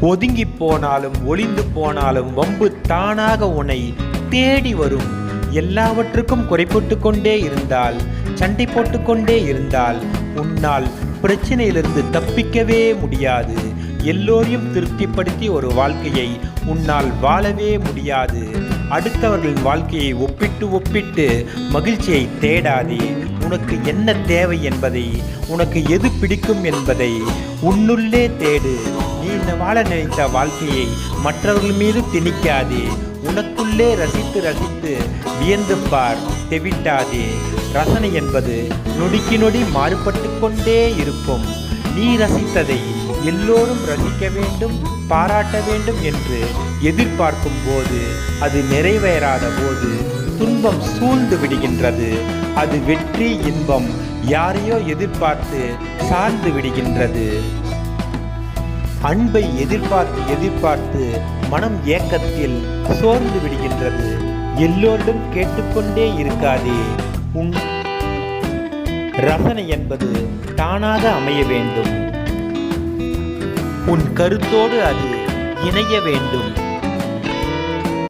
ஒதுங்கி போனாலும் ஒளிந்து போனாலும் வம்பு தானாக உன்னை தேடி வரும். எல்லாவற்றுக்கும் குறைப்பட்டு கொண்டே இருந்தால் சண்டை போட்டுக்கொண்டே இருந்தால் உன்னால் பிரச்சனையிலிருந்து தப்பிக்கவே முடியாது. எல்லோரையும் திருப்திப்படுத்தி ஒரு வாழ்க்கையை உன்னால் வாழவே முடியாது. அடுத்தவர்களின் வாழ்க்கையை ஒப்பிட்டு ஒப்பிட்டு மகிழ்ச்சியை தேடாதே. உனக்கு என்ன தேவை என்பதை உனக்கு எது பிடிக்கும் என்பதை உன்னுள்ளே தேடு. நீ வாழ நினைத்த வாழ்க்கையை மற்றவர்கள் மீது திணிக்காதே. உனக்குள்ளே ரசித்து ரசித்து வியந்து பார் தெவிட்டாதே ரசனை என்பது நொடிக்கு நொடி மாறுபட்டு கொண்டே இருக்கும். நீ ரசித்ததை எல்லோரும் ரசிக்க வேண்டும் பாராட்ட வேண்டும் என்று எதிர்பார்க்கும் போது அது நிறைவேறாத போது துன்பம் சூழ்ந்து விடுகின்றது. அது வெற்றி இன்பம் யாரையோ எதிர்பார்த்து சார்ந்து விடுகின்றது. அன்பை எதிர்பார்த்து எதிர்பார்த்து மனம் ஏக்கத்தில் சோர்ந்து விடுகின்றது. எல்லோரிடம் கேட்டுக்கொண்டே இருக்காதே. உன் ரசனை என்பது தானாக அமைய வேண்டும். உன் கருத்தோடு அது இணைய வேண்டும்.